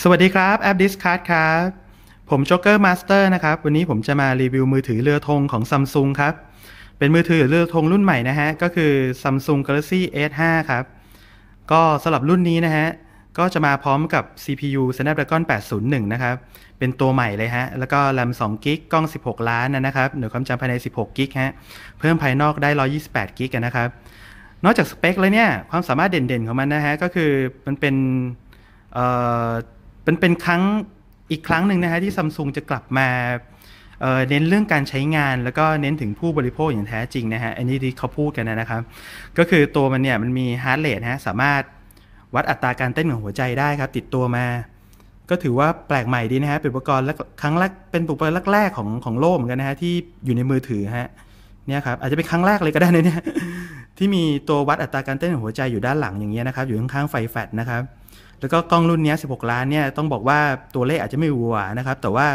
สวัสดีครับแอป Discard ครับ ผม Joker Master นะครับ วันนี้ผมจะมารีวิวมือถือเรือธงของ Samsung ครับ เป็นมือถือเรือธงรุ่นใหม่นะฮะ ก็คือ Samsung Galaxy S5 ครับ ก็สำหรับรุ่นนี้นะฮะ ก็จะมาพร้อมกับ CPU Snapdragon 801 นะครับ เป็นตัวใหม่เลยฮะ แล้วก็ RAM 2 g b กล้อง 16 ล้านนะครับหน่วยความจำภายใน 16 g b ฮะ เพิ่มภายนอกได้ 128 g b นะครับ นอกจากสเปคแล้วเนี่ย ความสามารถเด่นๆของมันนะฮะ ก็คือมันเป็นเอ่อ เป็นเป็นครั้งอีกครั้งหนึ่งนะฮะที่ซัมซุงจะกลับมาเน้นเรื่องการใช้งานแล้วก็เน้นถึงผู้บริโภคอย่างแท้จริงนะฮะอันนี้ที่เขาพูดกันนะครับ ก็คือตัวมันเนี่ยมันมีฮาร์ดเรทฮะสามารถวัดอัตราการเต้นของหัวใจได้ครับ ติดตัวมา ก็ถือว่าแปลกใหม่ดีนะฮะเป็นอุปกรณ์ครั้งแรกเป็นอุปกรณ์แรกๆของของโลกเหมือนกันนะฮะที่อยู่ในมือถือฮะเนี่ยครับอาจจะเป็นครั้งแรกเลยก็ได้นะเนี่ยที่มีตัววัดอัตราการเต้นของหัวใจอยู่ด้านหลังอย่างเงี้ยนะครับ อยู่ข้างๆไฟแฟลชนะครับ แล้วก็กล้องรุ่นนี้16 ล้านเนี่ยต้องบอกว่าตัวเลขอาจจะไม่หวือหวานะครับ แต่ว่า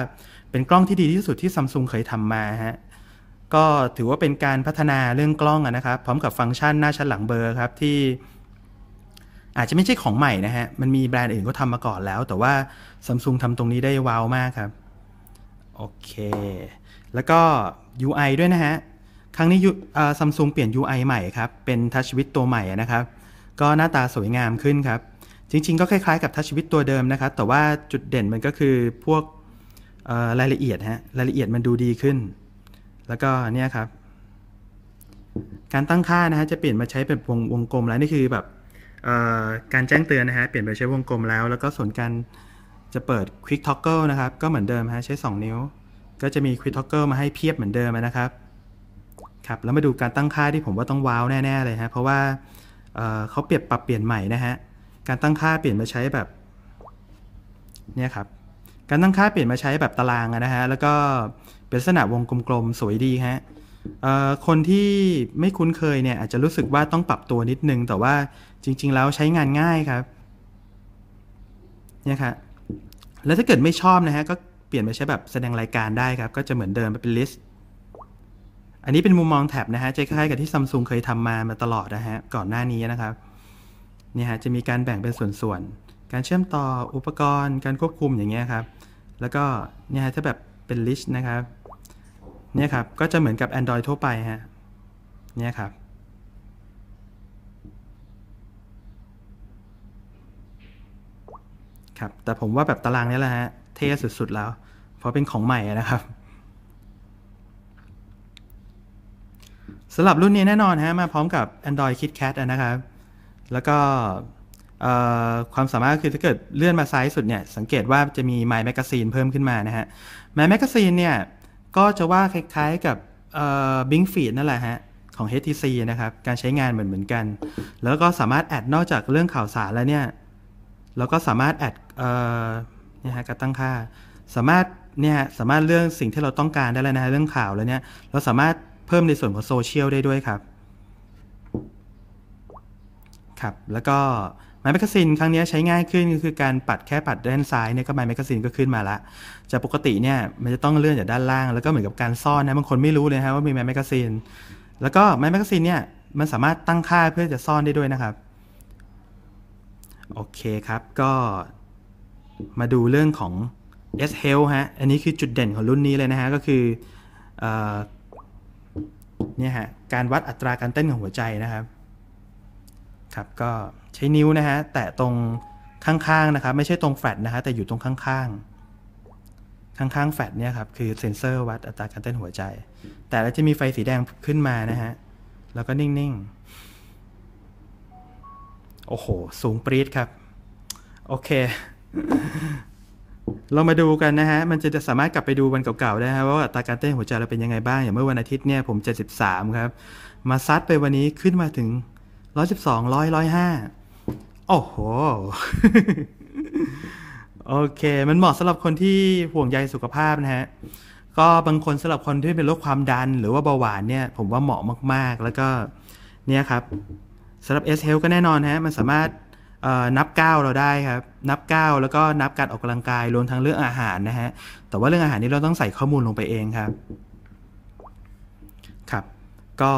เป็นกล้องที่ดีที่สุดที่ซัมซุงเคยทำมาฮะก็ถือว่าเป็นการพัฒนาเรื่องกล้องนะครับ พร้อมกับฟังก์ชันหน้าชั้นหลังเบอร์ครับที่อาจจะไม่ใช่ของใหม่นะฮะ มันมีแบรนด์อื่นก็ทำมาก่อนแล้ว แต่ว่าซัมซุงทำตรงนี้ได้ว้าวมากครับ โอเค แล้วก็ UI ด้วยนะฮะ ครั้งนี้ซัมซุงเปลี่ยน UI ใหม่ครับ เป็นทัชวิตตัวใหม่นะครับ ก็หน้าตาสวยงามขึ้นครับ จริง ๆ ก็คล้ายๆกับทัชชีวิตตัวเดิมนะครับ แต่ว่าจุดเด่นมันก็คือพวกรายละเอียดฮะรายละเอียดมันดูดีขึ้น แล้วก็เนี่ยครับ การตั้งค่านะฮะจะเปลี่ยนมาใช้เป็นวงวงกลมแล้วนี่คือแบบการแจ้งเตือนนะฮะเปลี่ยนไปใช้วงกลมแล้ว แล้วก็ส่วนการจะเปิด Quick Toggle นะครับ ก็เหมือนเดิมฮะใช้ 2 นิ้ว ก็จะมี Quick Toggle มาให้เพียบเหมือนเดิมนะครับครับแล้วมาดูการตั้งค่าที่ผมว่าต้องว้าวแน่ ๆ เลยฮะเพราะว่าเขาเปลี่ยนปรับเปลี่ยนใหม่นะฮะ การตั้งค่าเปลี่ยนมาใช้แบบเนี่ยครับการตั้งค่าเปลี่ยนมาใช้แบบตารางนะฮะแล้วก็เป็นลักษณะวงกลมๆ สวยดีฮะคนที่ไม่คุ้นเคยเนี่ยอาจจะรู้สึกว่าต้องปรับตัวนิดนึง แต่ว่าจริง ๆ แล้วใช้งานง่ายครับเนี่ยครับแล้วถ้าเกิดไม่ชอบนะฮะก็เปลี่ยนมาใช้แบบแสดงรายการได้ครับ ก็จะเหมือนเดิมเป็นลิสต์อันนี้เป็นมุมมองแท็บนะฮะจะคล้ายๆกับที่ซัมซุงเคยทำมามาตลอดนะฮะก่อนหน้านี้นะครับ เนี่ยฮะจะมีการแบ่งเป็นส่วนๆ การเชื่อมต่ออุปกรณ์ การควบคุมอย่างเงี้ยครับ แล้วก็เนี่ยฮะถ้าแบบเป็นลิสต์นะครับ เนี่ยครับ ก็จะเหมือนกับ Android ทั่วไปฮะ เนี่ยครับ ครับ แต่ผมว่าแบบตารางนี้แหละฮะ เท่สุดๆแล้ว เพราะเป็นของใหม่นะครับสำหรับรุ่นนี้แน่นอนฮะ มาพร้อมกับ Android KitKat นะครับ แล้วก็ความสามารถคือถ้าเกิดเลื่อนมาซ้ายสุดเนี่ยสังเกตว่าจะมี My Magazine เพิ่มขึ้นมานะฮะ My Magazine เนี่ยก็จะว่าคล้ายๆกับ Bing Feed นั่นแหละฮะ ของ HTC นะครับ การใช้งานเหมือนเหมือนกัน แล้วก็สามารถแอดนอกจากเรื่องข่าวสารแล้วเนี่ยเราก็สามารถแอดเนี่ยฮะการตั้งค่า สามารถเนี่ยสามารถเรื่องสิ่งที่เราต้องการได้แล้วนะฮะเรื่องข่าวแล้วเนี่ยเราสามารถเพิ่มในส่วนของโซเชียลได้ด้วยครับ ครับ แล้วก็ My Magazine ครั้งนี้ใช้ง่ายขึ้นก็คือการปัดแค่ปัดด้านซ้ายเนี่ยก็ My Magazine ก็ขึ้นมาละจากปกติเนี่ยมันจะต้องเลื่อนจากด้านล่าง แล้วก็เหมือนกับการซ่อนนะบางคนไม่รู้เลยฮะว่ามี My Magazine แล้วก็ My Magazine เนี่ยมันสามารถตั้งค่าเพื่อจะซ่อนได้ด้วยนะครับโอเคครับก็มาดูเรื่องของ S Health ฮะ อันนี้คือจุดเด่นของรุ่นนี้เลยนะฮะ ก็คือเนี่ยฮะ การวัดอัตราการเต้นของหัวใจนะครับ ครับ ก็ใช้นิ้วนะฮะแตะตรงข้างๆนะครับ ไม่ใช่ตรงแฟลตนะฮะแต่อยู่ตรงข้างๆข้างๆแฟลตเนี่ยครับคือเซ็นเซอร์วัดอัตราการเต้นหัวใจ แต่แล้วจะมีไฟสีแดงขึ้นมานะฮะ แล้วก็นิ่งๆ โอ้โห สูงปรี๊ดครับ โอเค เรามาดูกันนะฮะ มันจะจะสามารถกลับไปดูวันเก่าๆได้ฮะว่าอัตราการเต้นหัวใจเราเป็นยังไงบ้าง อย่างเมื่อวันอาทิตย์เนี่ยผม73ครับ มาซัดไปวันนี้ขึ้นมาถึง ร้อยสิบสองร้อยร้อยห้าโอ้โห โอเค มันเหมาะสำหรับคนที่ห่วงใยสุขภาพนะฮะ ก็บางคนสำหรับคนที่เป็นโรคความดัน หรือว่าเบาหวานเนี่ย ผมว่าเหมาะมาก ๆ แล้วก็เนี่ยครับสำหรับ S Health ก็แน่นอนฮะ มันสามารถนับก้าวเราได้ครับ นับก้าวแล้วก็นับการออกกำลังกายรวมทั้งเรื่องอาหารนะฮะ แต่ว่าเรื่องอาหารนี้เราต้องใส่ข้อมูลลงไปเองครับ ครับ ก็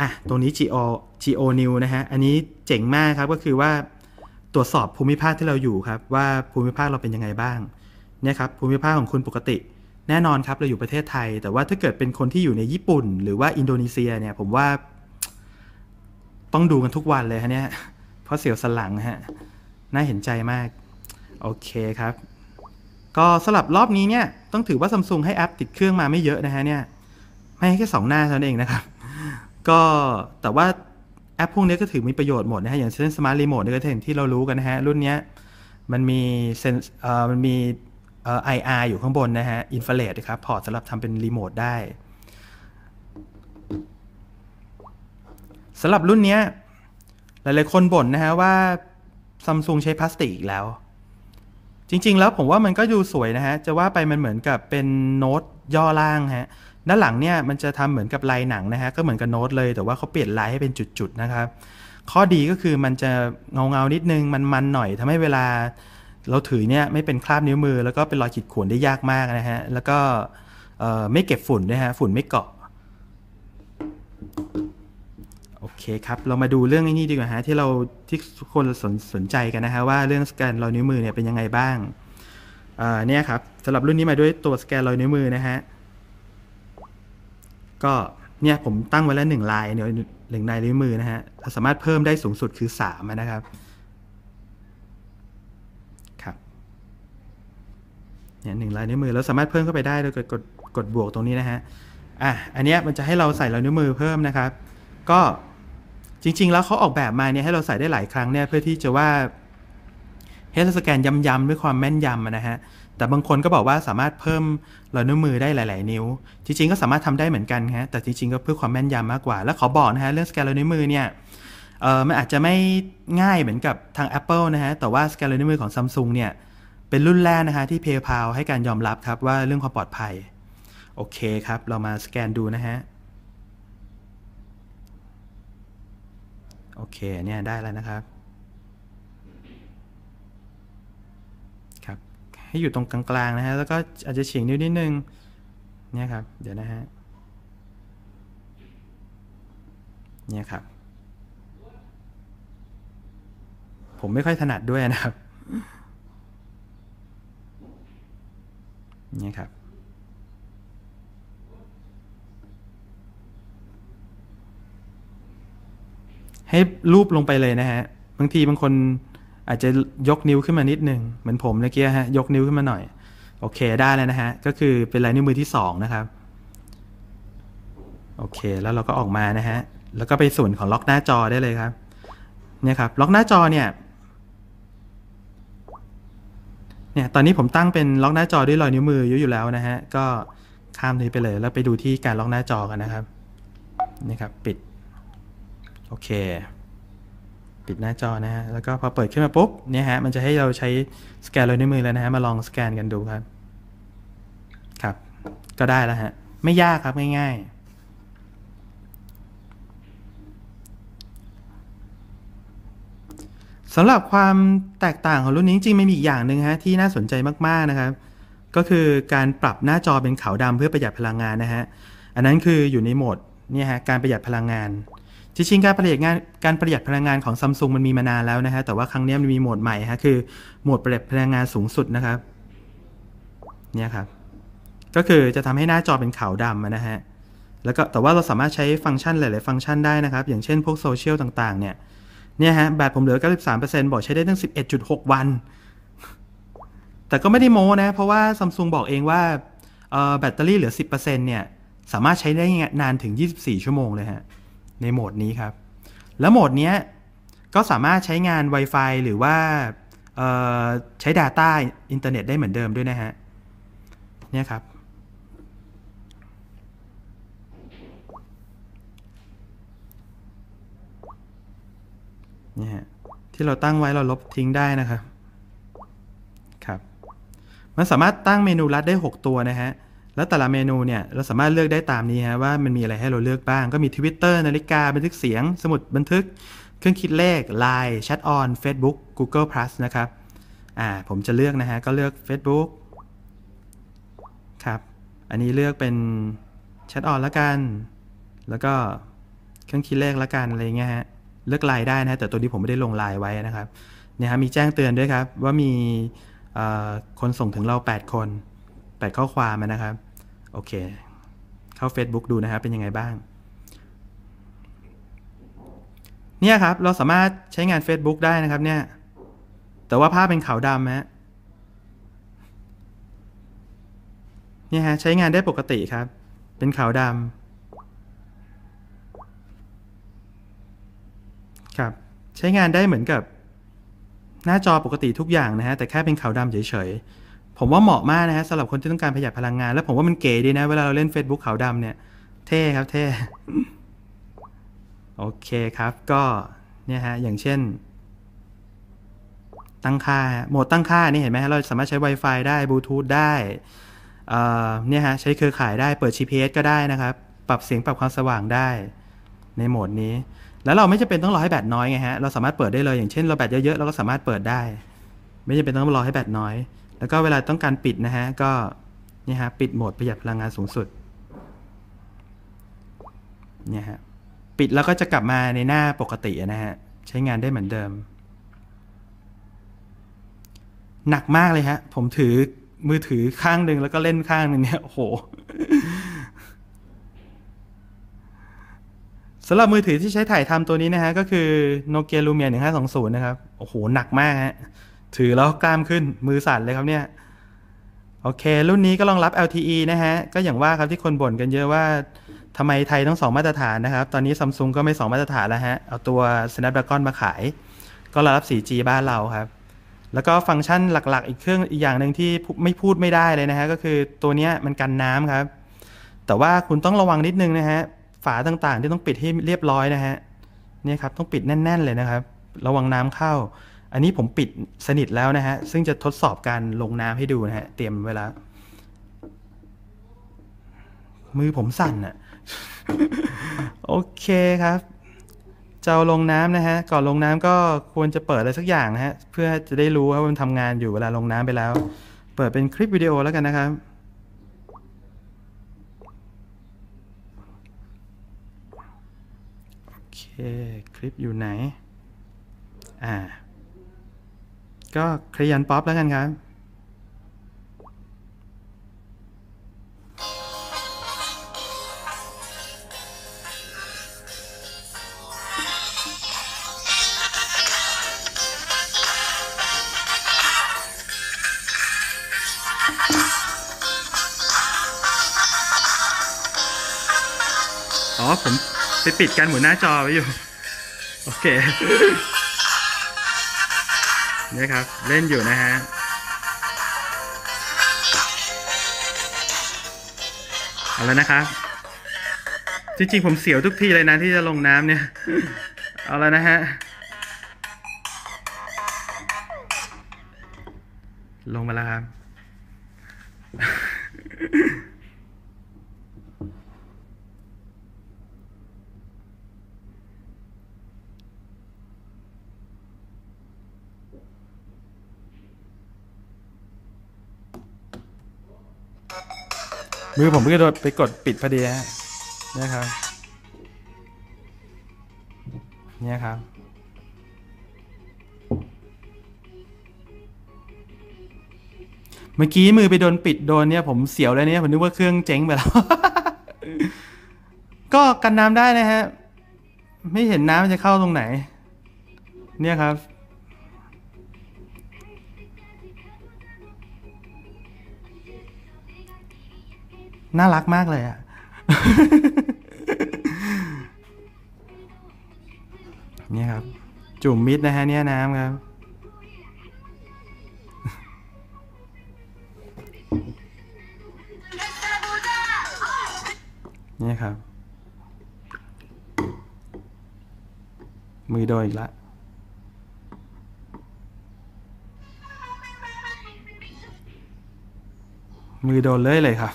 อะตรงนี้ GO GO New นะฮะ อันนี้เจ๋งมากครับก็คือว่าตรวจสอบภูมิภาคที่เราอยู่ครับ ว่าภูมิภาคเราเป็นยังไงบ้างเนี่ยครับภูมิภาคของคุณปกติ แน่นอนครับเราอยู่ประเทศไทย แต่ว่าถ้าเกิดเป็นคนที่อยู่ในญี่ปุ่น หรือว่าอินโดนีเซียเนี่ยผมว่า ต้องดูกันทุกวันเลยฮะเนี่ยเพราะเสียวสลังฮะน่าเห็นใจมากโอเคครับ ก็สำหรับรอบนี้เนี่ยต้องถือว่าซัมซุงให้แอปติดเครื่องมาไม่เยอะนะฮะเนี่ยไม่แค่สองหน้าเท่านั้นเองนะครับ ก็แต่ว่าแอปพวกนี้ก็ถือมีประโยชน์หมดนะฮะ อย่างเช่นสมาร์ทรีโมทนี่ก็เห็นที่เรารู้กันนะฮะ รุ่นนี้มันมีเซนเอ่อมันมีเอ่อ IR อยู่ข้างบนนะฮะอินฟราเรดครับ พอร์ตสำหรับทำเป็นรีโมทได้สำหรับรุ่นนี้หลายๆคนบ่นนะฮะว่าซัมซุงใช้พลาสติกอีกแล้ว จริง ๆ แล้วผมว่ามันก็ดูสวยนะฮะ จะว่าไปมันเหมือนกับเป็นโน้ตย่อล่างฮะ ด้านหลังเนี่ยมันจะทำเหมือนกับลายหนังนะฮะก็เหมือนกับโน้ตเลยแต่ว่าเขาเปลี่ยนลายให้เป็นจุดๆนะครับ ข้อดีก็คือมันจะเงาๆนิดนึงมันๆหน่อยทำให้เวลา เราถือเนี่ยไม่เป็นคราบนิ้วมือ แล้วก็เป็นรอยขีดข่วนได้ยากมากนะฮะแล้วก็ไม่เก็บฝุ่นด้วยฮะฝุ่นไม่เกาะโอเคครับ เรามาดูเรื่องนี้ดีกว่าฮะที่เราที่ทุกคนสนสนใจกันนะฮะว่าเรื่องสแกนรอยนิ้วมือเนี่ยเป็นยังไงบ้างเนี่ยครับสำหรับรุ่นนี้มาด้วยตัวสแกนรอยนิ้วมือนะฮะ ก็เนี่ยผมตั้งไว้แล้วหนึ่งลายเนี่ยหนึ่งลายนิ้วมือนะฮะเราสามารถเพิ่มได้สูงสุดคือสามนะครับครับเนี่ยหนึ่งลายนิ้วมือเราสามารถเพิ่มเข้าไปได้โดยกดกดกดบวกตรงนี้นะฮะอะอันเนี้ยมันจะให้เราใส่รอยนิ้วมือเพิ่มนะครับ ก็จริง ๆ แล้วเขาออกแบบมาเนี่ยให้เราใส่ได้หลายครั้งเนี่ยเพื่อที่จะว่าให้เราสแกนย้ำๆด้วยความแม่นยำนะฮะ แต่บางคนก็บอกว่าสามารถเพิ่มรอยนิ้วมือได้หลาย ๆ นิ้ว จริง ๆ ก็สามารถทำได้เหมือนกันฮะ แต่จริง ๆ ก็เพื่อความแม่นยำมากกว่า แล้วขอบอกนะฮะเรื่องสแกนรอยนิ้วมือเนี่ยเออมันอาจจะไม่ง่ายเหมือนกับทาง Apple นะฮะ แต่ว่าสแกนรอยนิ้วมือของ Samsung เนี่ยเป็นรุ่นแรกนะฮะที่ PayPal ให้การยอมรับครับว่าเรื่องความปลอดภัย โอเคครับ เรามาสแกนดูนะฮะ โอเคเนี่ยได้แล้วนะครับ ให้อยู่ตรงกลางๆนะฮะ แล้วก็อาจจะเฉียงนิ้วนิดนึง เนี่ยครับ เดี๋ยวนะฮะ เนี่ยครับ ผมไม่ค่อยถนัดด้วยนะครับ เนี่ยครับให้รูปลงไปเลยนะฮะ บางทีบางคน อาจจะยกนิ้วขึ้นมานิดนึงเหมือนผมเมื่อกี้ฮะยกนิ้วขึ้นมาหน่อย โอเคได้แล้วนะฮะ ก็คือเป็นลายนิ้วมือที่สองนะครับ โอเคแล้วเราก็ออกมานะฮะ แล้วก็ไปส่วนของล็อกหน้าจอได้เลยครับ เนี่ยครับ ล็อกหน้าจอเนี่ยเนี่ยตอนนี้ผมตั้งเป็นล็อกหน้าจอด้วยรอยนิ้วมืออยู่อยู่แล้วนะฮะ ก็ข้ามนี้ไปเลยแล้วไปดูที่การล็อกหน้าจอกันนะครับนี่ครับ ปิด โอเค ปิดหน้าจอนะฮะ แล้วก็พอเปิดขึ้นมาปุ๊บเนี่ยฮะ มันจะให้เราใช้สแกนรอยนิ้วมือแล้วนะฮะ มาลองสแกนกันดูครับ ครับ ก็ได้แล้วฮะ ไม่ยากครับง่าย ๆสำหรับความแตกต่างของรุ่นนี้จริงๆไม่มีอีกอย่างหนึ่งฮะที่น่าสนใจมากๆนะครับ ก็คือการปรับหน้าจอเป็นขาวดำเพื่อประหยัดพลังงานนะฮะ อันนั้นคืออยู่ในโหมดเนี่ยฮะการประหยัดพลังงาน จริงๆการประหยัดงานการประหยัดพลังงานของซัมซุงมันมีมานานแล้วนะฮะแต่ว่าครั้งนี้มันมีโหมดใหม่ฮะคือโหมดประหยัดพลังงานสูงสุดนะครับเนี่ยครับก็คือจะทำให้หน้าจอเป็นขาวดำนะฮะแล้วก็แต่ว่าเราสามารถใช้ฟังก์ชันหลาย ๆ ฟังก์ชันได้นะครับ อย่างเช่นพวกโซเชียลต่าง ๆ เนี่ยเนี่ยฮะแบตผมเหลือ 93%บอกใช้ได้ตั้ง 11.6 วัน แต่ก็ไม่ได้โม้นะ เพราะว่าซัมซุงบอกเองว่าแบตเตอรี่เหลือ 10%เนี่ยสามารถใช้ได้นานถึง 24 ชั่วโมงเลยฮะ ในโหมดนี้ครับ แล้วโหมดนี้ก็สามารถใช้งาน Wi-Fi หรือว่าใช้ Data อินเทอร์เน็ตได้เหมือนเดิมด้วยนะฮะ เนี่ยครับ เนี่ฮะที่เราตั้งไว้เราลบทิ้งได้นะครับ ครับ มันสามารถตั้งเมนูลัดได้ 6 ตัวนะฮะ แล้วแต่ละเมนูเนี่ยเราสามารถเลือกได้ตามนี้ฮะว่ามันมีอะไรให้เราเลือกบ้าง ก็มี Twitter นาฬิกาบันทึกเสียง สมุดบันทึก เครื่องคิดเลข Line แชทออน Facebook Google Plus นะครับอ่าผมจะเลือกนะฮะก็เลือก Facebook ครับอันนี้เลือกเป็นแชทออนล้วกัน แล้วก็เครื่องคิดเลขล้วกันอะไรเงี้ยฮะเลือกไลน์ได้นะแต่ตัวนี้ผมไม่ได้ลงไลน์ไว้นะครับเนี่ยฮะมีแจ้งเตือนด้วยครับว่ามีเอ่อคนส่งถึงเรา 8 คน 8 ข้อความนะครับ โอเค เข้า Facebook ดูนะครับเป็นยังไงบ้าง เนี่ยครับเราสามารถใช้งาน Facebook ได้นะครับเนี่ย แต่ว่าภาพเป็นขาวดำฮะเนี่ยฮะใช้งานได้ปกติครับ เป็นขาวดำครับ ใช้งานได้เหมือนกับหน้าจอปกติทุกอย่างนะฮะแต่แค่เป็นขาวดำเฉยๆ ผมว่าเหมาะมากนะฮะสำหรับคนที่ต้องการประหยัดพลังงาน แล้วผมว่ามันเก๋ดีนะ เวลาเราเล่น Facebook ขาวดำเนี่ย เท่ครับเท่ โอเคครับ ก็เนี่ยฮะ อย่างเช่น ตั้งค่า โหมดตั้งค่า นี่เห็นไหมฮะเราสามารถใช้ Wi-Fi ได้บลูทูธได้เอ่อเนี่ยฮะ ใช้เครือข่ายได้เปิด GPS ก็ได้นะครับ ปรับเสียงปรับความสว่างได้ ในโหมดนี้ แล้วเราไม่จำเป็นต้องรอให้แบตน้อยไงฮะ เราสามารถเปิดได้เลย อย่างเช่น เราแบตเยอะๆเราก็สามารถเปิดได้ ไม่จำเป็นต้องรอให้แบตน้อย แล้วก็เวลาต้องการปิดนะฮะ ก็นี่ฮะ ปิดโหมดประหยัดพลังงานสูงสุด เนี่ยฮะ ปิดแล้วก็จะกลับมาในหน้าปกตินะฮะ ใช้งานได้เหมือนเดิม หนักมากเลยฮะ ผมถือมือถือข้างหนึ่งแล้วก็เล่นข้างหนึ่งเนี่ยโอ้โหสำหรับมือถือที่ใช้ถ่ายทำตัวนี้นะฮะ ก็คือ Nokia Lumia 1520 นะครับ โอ้โห หนักมากฮะ ถือแล้วกล้ามขึ้นมือสั่นเลยครับเนี่ย โอเค รุ่นนี้ก็รองรับ LTE นะฮะ ก็อย่างว่าครับที่คนบ่นกันเยอะว่าทำไมไทยต้องสองมาตรฐานนะครับ ตอนนี้ซัมซุงก็ไม่สองมาตรฐานแล้วฮะ เอาตัว Snapdragon มาขาย ก็รองรับ 4G บ้านเราครับ แล้วก็ฟังก์ชันหลักๆ อีกเครื่องอีกอย่างหนึ่งที่ไม่พูดไม่ได้เลยนะฮะ ก็คือตัวเนี้ยมันกันน้ำครับ แต่ว่าคุณต้องระวังนิดนึงนะฮะ ฝาต่างๆ ที่ต้องปิดให้เรียบร้อยนะฮะ เนี่ยครับต้องปิดแน่น ๆ เลยนะครับ ระวังน้ำเข้า อันนี้ผมปิดสนิทแล้วนะฮะ ซึ่งจะทดสอบการลงน้ำให้ดูนะฮะ เตรียมเวลา มือผมสั่นอะโอเคครับจะลงน้ำนะฮะ ก่อนลงน้ำก็ควรจะเปิดอะไรสักอย่างนะฮะ เพื่อจะได้รู้ว่ามันทำงานอยู่เวลาลงน้ำไปแล้ว เปิดเป็นคลิปวิดีโอแล้วกันนะครับโอเคคลิปอยู่ไหน อ่า ก็คลียันป๊อปแล้วกันครับอ๋อ ผมไปปิดการหมุนหน้าจอไว้อยู่ โอเค นี่ยครับ เล่นอยู่นะฮะเอาแล้วนะครับ จริงๆผมเสียวทุกทีเลยนะที่จะลงน้ำเนี่ย เอาแล้วนะฮะ ลงมาแล้วครับ มือผมก็โดนไปกดปิดพอดีฮะเนี่ยครับ เนี่ยครับ เมื่อกี้มือไปโดนปิดโดนเนี่ยผมเสียวเลยเนี่ยผมนึกว่าเครื่องเจ๊งไปแล้ว ก็กันน้ำได้นะฮะ ไม่เห็นน้ำจะเข้าตรงไหน เนี่ยครับ น่ารักมากเลยอะเนี่ยครับ จุ่มมิดนะฮะเนี่ยน้ำครับ เนี่ยครับ มือโดนอีกละมือโดนเลยเลยครับ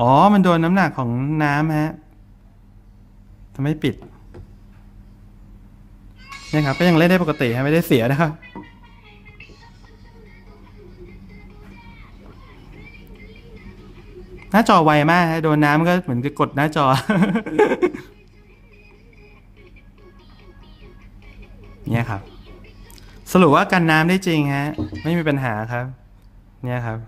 อ๋อ มันโดนน้ำหนักของน้ำฮะทำให้ปิดเนี่ยครับ ก็ยังเล่นได้ปกติฮะไม่ได้เสียนะครับ หน้าจอไวมากฮะโดนน้ำก็เหมือนกับกดหน้าจอ เนี่ยครับ สรุปว่ากันน้ำได้จริงฮะ ไม่มีปัญหาครับ เนี่ยครับ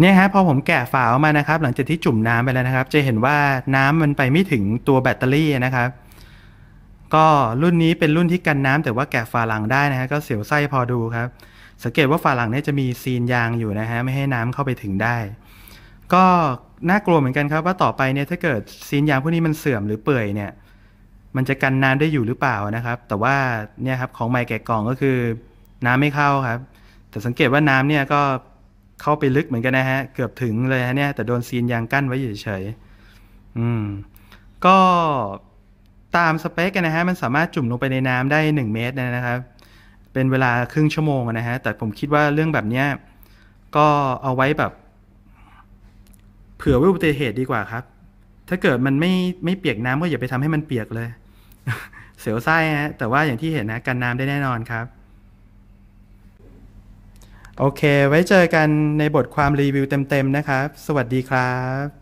เนี่ยฮะพอผมแกะฝาออกมานะครับ หลังจากที่จุ่มน้ำไปแล้วนะครับ จะเห็นว่าน้ำมันไปไม่ถึงตัวแบตเตอรี่นะครับ ก็รุ่นนี้เป็นรุ่นที่กันน้ำแต่ว่าแกะฝาหลังได้นะฮะก็เสียวไส้พอดูครับ สังเกตว่าฝาหลังเนี่ยจะมีซีนยางอยู่นะฮะไม่ให้น้ำเข้าไปถึงได้ ก็น่ากลัวเหมือนกันครับว่าต่อไปเนี่ยถ้าเกิดซีนยางพวกนี้มันเสื่อมหรือเปื่อยเนี่ย มันจะกันน้ำได้อยู่หรือเปล่านะครับ แต่ว่าเนี่ยครับของใหม่แกะกล่องก็คือน้ำไม่เข้าครับ แต่สังเกตว่าน้ำเนี่ยก็ เข้าไปลึกเหมือนกันนะฮะ เกือบถึงเลยฮะเนี่ย แต่โดนซีนยางกั้นไว้เฉยๆอืม ก็ตามสเปคกันนะฮะ มันสามารถจุ่มลงไปในน้ำได้ 1 เมตรนะครับ เป็นเวลาครึ่งชั่วโมงนะฮะ แต่ผมคิดว่าเรื่องแบบเนี้ยก็เอาไว้แบบ เผื่อไว้อุบัติเหตุดีกว่าครับ ถ้าเกิดมันไม่ไม่เปียกน้ำก็อย่าไปทำให้มันเปียกเลย เสียวไส้ฮะ แต่ว่าอย่างที่เห็นนะกันน้ำได้แน่นอนครับ โอเค ไว้เจอกันในบทความรีวิวเต็มๆนะครับ สวัสดีครับ